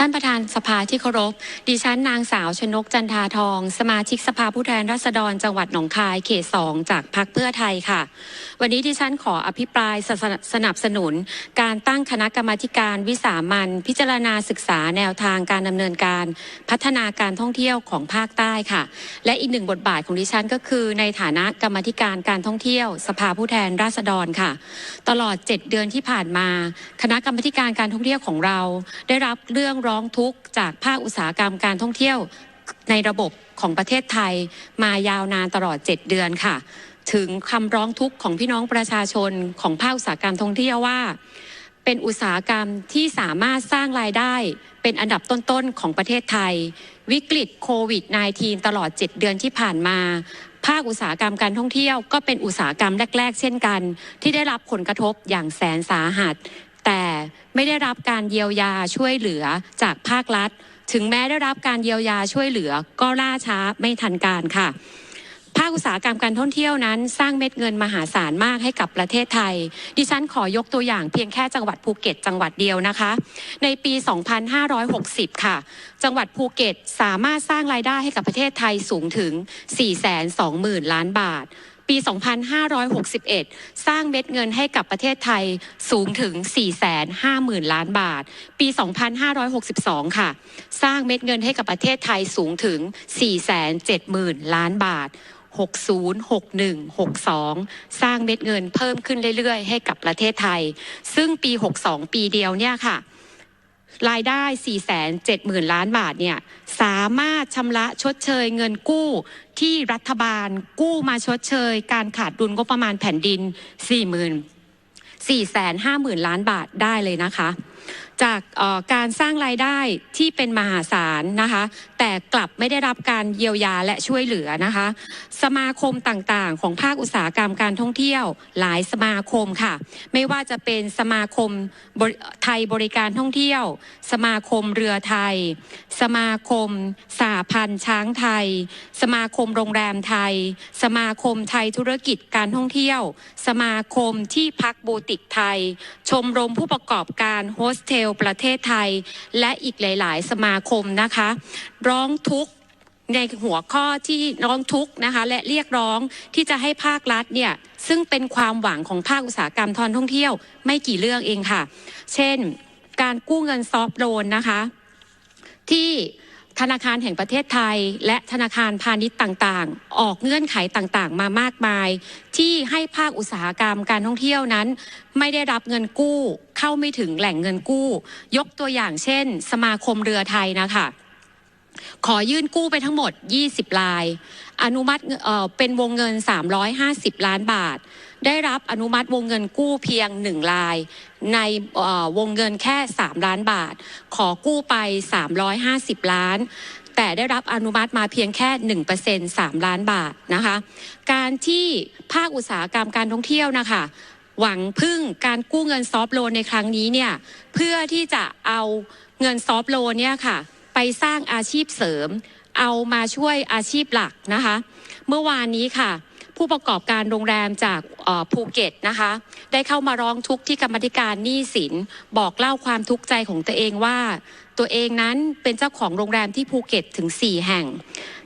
ท่านประธานสภาที่เคารพ ดิฉันนางสาวชนกจันทาทอง สมาชิกสภาผู้แทนราษฎรจังหวัดหนองคายเขตสองจากพรรคเพื่อไทยค่ะ วันนี้ดิฉันขออภิปรายสสนับสนุน การตั้งคณะกรรมาการวิสามันพิจารณาศึกษาแนวทางการดำเนินการ พัฒนาการท่องเที่ยวของภาคใต้ค่ะ และอีกหนึ่งบทบาทของดิฉันก็คือ ในฐานะกรรมาธิการการท่องเที่ยว สภาผู้แทนราษฎรค่ะ ตลอด 7 เดือนที่ผ่านมา คณะกรรมาธิการการท่องเที่ยวของเรา ได้รับเรื่องร้องทุกข์จากภาคอุตสาหกรรมการท่องเที่ยวในระบบของประเทศไทยมายาวนานตลอด 7 เดือนค่ะ ถึงคำร้องทุกข์ของพี่น้องประชาชนของภาคอุตสาหกรรมท่องเที่ยวว่า เป็นอุตสาหกรรมที่สามารถสร้างรายได้เป็นอันดับต้นๆของประเทศไทย วิกฤตโควิด -19 ตลอด 7 เดือนที่ผ่านมา ภาคอุตสาหกรรมการท่องเที่ยว ก็เป็นอุตสาหกรรมแรก ๆ เช่นกัน ที่ได้รับผลกระทบอย่างแสนสาหัส แต่ไม่ได้รับการเยียวยาช่วยเหลือจากภาครัฐ ถึงแม้ได้รับการเยียวยาช่วยเหลือก็ล่าช้าไม่ทันการค่ะภาคอุตสาหกรรมการท่องเที่ยวนั้น สร้างเม็ดเงินมหาศาลมากให้กับประเทศไทย ดิฉันขอยกตัวอย่างเพียงแค่จังหวัดภูเก็ตจังหวัดเดียวนะคะ ในปี 2560 ค่ะ จังหวัดภูเก็ตสามารถสร้างรายได้ให้กับประเทศไทยสูงถึง 420,000 ล้านบาท ปี 2561 สร้างเม็ดเงินให้กับประเทศไทยสูงถึง 450,000 ล้านบาท ปี 2562 ค่ะ สร้างเม็ดเงินให้กับประเทศไทยสูงถึง 470,000 ล้านบาท 60 61 62 สร้างเม็ดเงินเพิ่มขึ้นเรื่อยๆ ให้กับประเทศไทย ซึ่งปี 62 ปีเดียวเนี่ยค่ะ รายได้ 470,000 ล้านบาทเนี่ยสามารถชำระชดเชยเงินกู้ที่รัฐบาลกู้มาชดเชย การขาดดุลงบประมาณแผ่นดิน 40,000 450,000 ล้านบาทได้เลยนะคะ จากการสร้างรายได้ที่เป็นมหาศาลนะคะ แต่กลับไม่ได้รับการเยียวยาและช่วยเหลือนะคะ สมาคมต่างๆ ของภาคอุตสาหกรรมการท่องเที่ยว หลายสมาคมค่ะ ไม่ว่าจะเป็นสมาคมไทยบริการท่องเที่ยว สมาคมเรือไทย สมาคมสาพันธ์ช้างไทย สมาคมโรงแรมไทย สมาคมไทยธุรกิจการท่องเที่ยว สมาคมที่พักบูติกไทย ชมรมผู้ประกอบการโฮสเทลประเทศไทย และอีกหลาย ๆ สมาคมนะคะ ร้องทุกในหัวข้อที่ร้องทุกข์นะคะและเรียกร้องที่จะให้ภาครัฐเนี่ยซึ่งเป็นความหวังของภาคอุตสาหกรรมท,ท่องเที่ยว ไม่กี่เรื่องเองค่ะ เช่น การกู้เงินซอฟโลนนะคะ ที่ ธนาคารแห่งประเทศไทย และธนาคารพาณิชย์ต่างๆ ออกเงื่อนไขต่างๆ มามากมาย ที่ให้ภาคอุตสาหกรรมการท่องเที่ยวนั้น ไม่ได้รับเงินกู้เข้าไม่ถึงแหล่งเงินกู้ ยกตัวอย่างเช่น สมาคมเรือไทยนะคะขอยื่นกู้ไปทั้งหมด 20 ลาย อนุมัติเเป็นวงเงิน 350 ล้านบาท ได้รับอนุมัติวงเงินกู้เพียง1ลาย ในวงเงินแค่ 3 ล้านบาท ขอกู้ไป 350 ล้าน แต่ได้รับอนุมัติมาเพียงแค่ 1% 3 ล้านบาทนะคะ การที่ภาคอุตสาหกรรมการท่องเที่ยวนะคะหวังพึ่งการกู้เงินซอฟโลนในครั้งนี้เนี่ยเพื่อที่จะเอาเงินซอฟโลนเนี่ยค่ะไปสร้างอาชีพเสริม เอามาช่วยอาชีพหลักนะคะ เมื่อวานนี้ค่ะ ผู้ประกอบการโรงแรมจากภูเก็ตนะคะ ได้เข้ามาร้องทุกข์ที่กรรมธิการหนี้สิน บอกเล่าความทุกข์ใจของตัวเองว่า ตัวเองนั้นเป็นเจ้าของโรงแรมที่ภูเก็ตถึง 4 แห่ง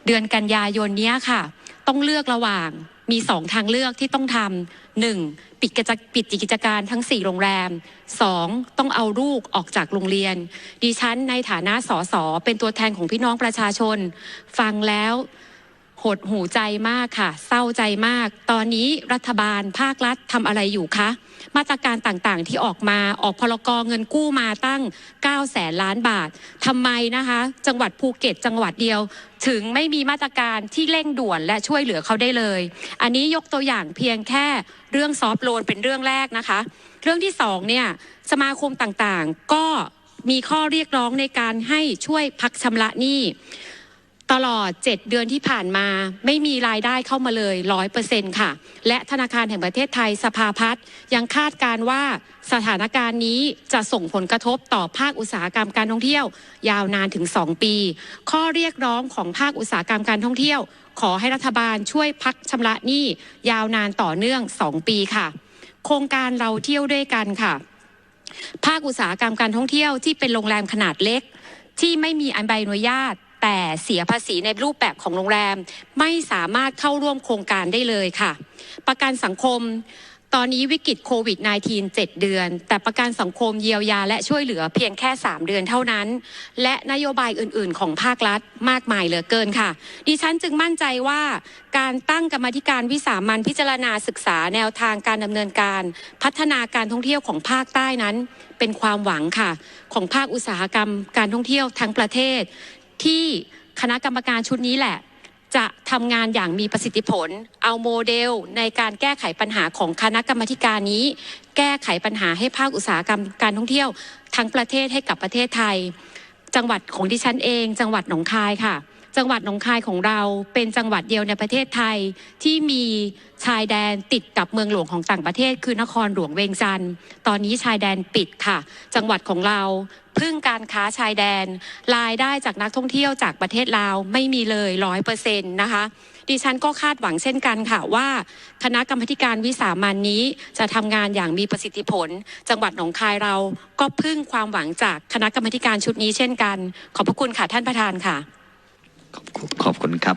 เดือนกันยายนนี้ค่ะ ต้องเลือกระหว่างมีสองทางเลือกที่ต้องทำหนึ่งปิดกิจปิดกิจการทั้ง 4 โรงแรม 2. ต้องเอาลูกออกจากโรงเรียน ดิฉันในฐานะสสเป็นตัวแทนของพี่น้องประชาชน ฟังแล้ว หดหูใจมากค่ะ เศร้าใจมาก ตอนนี้รัฐบาลภาครัฐทำอะไรอยู่คะ มาตรการต่างๆที่ออกมาออกพลกรเงินกู้มาตั้ง 9 แสนล้านบาททำไมนะคะ จังหวัดภูเก็ตจังหวัดเดียว ถึงไม่มีมาตรการที่เร่งด่วนและช่วยเหลือเขาได้เลย อันนี้ยกตัวอย่างเพียงแค่เรื่องซอฟต์โลนเป็นเรื่องแรกนะคะ เรื่องที่สองเนี่ยสมาคมต่างๆก็มีข้อเรียกร้องในการให้ช่วยพักชำระหนี้ ตลอด 7 เดือนที่ผ่านมาไม่มีรายได้เข้ามาเลยร้อยเปอร์เซ็นต์ค่ะ และธนาคารแห่งประเทศไทยสภาพัฒน์ยังคาดการว่าสถานการณ์นี้จะส่งผลกระทบต่อภาคอุตสาหกรรมการท่องเที่ยว ยาวนานถึง 2 ปี ข้อเรียกร้องของภาคอุตสาหกรรมการท่องเที่ยว ขอให้รัฐบาลช่วยพักชำระหนี้ยาวนานต่อเนื่อง 2 ปีค่ะ โครงการเราเที่ยวด้วยกันค่ะ ภาคอุตสาหกรรมการท่องเที่ยวที่เป็นโรงแรมขนาดเล็กที่ไม่มีใบอนุญาต แต่เสียภาษีในรูปแบบของโรงแรม ไม่สามารถเข้าร่วมโครงการได้เลยค่ะ ประกันสังคมตอนนี้วิกฤตโควิด -19 7 เดือน แต่ประกันสังคมเยียวยาและช่วยเหลือเพียงแค่ 3 เดือนเท่านั้น และนโยบายอื่น ๆ ของภาครัฐมากมายเหลือเกินค่ะ ดิฉันจึงมั่นใจว่าการตั้งกรรมธิการวิสามันพิจารณาศึกษาแนวทางการดำเนินการ พัฒนาการท่องเที่ยวของภาคใต้นั้น เป็นความหวังค่ะ ของภาคอุตสาหกรรม การท่องเที่ยวทั้งประเทศ ที่คณะกรรมการชุดนี้แหละ จะทำงานอย่างมีประสิทธิผล เอาโมเดลในการแก้ไขปัญหาของคณะกรรมการนี้ แก้ไขปัญหาให้ภาคอุตสาหกรรมการท่องเที่ยว ทั้งประเทศให้กับประเทศไทย จังหวัดของดิฉันเอง จังหวัดหนองคายค่ะ จังหวัดหนองคายของเราเป็นจังหวัดเดียวในประเทศไทยที่มีชายแดนติดกับเมืองหลวงของต่างประเทศ คือนครหลวงเวียงจันทร์ตอนนี้ชายแดนปิดค่ะ จังหวัดของเราพึ่งการค้าชายแดนรายได้จากนักท่องเที่ยวจากประเทศลาวไม่มีเลยร้อยเปอร์เซ็นต์นะคะดิฉันก็คาดหวังเช่นกันค่ะว่า คณะกรรมการวิสามันนี้จะทำงานอย่างมีประสิทธิผล จังหวัดหนองคายเราก็พึ่งความหวังจากคณะกรรมการชุดนี้เช่นกัน ขอบพระคุณค่ะท่านประธานค่ะ ขอบคุณครับ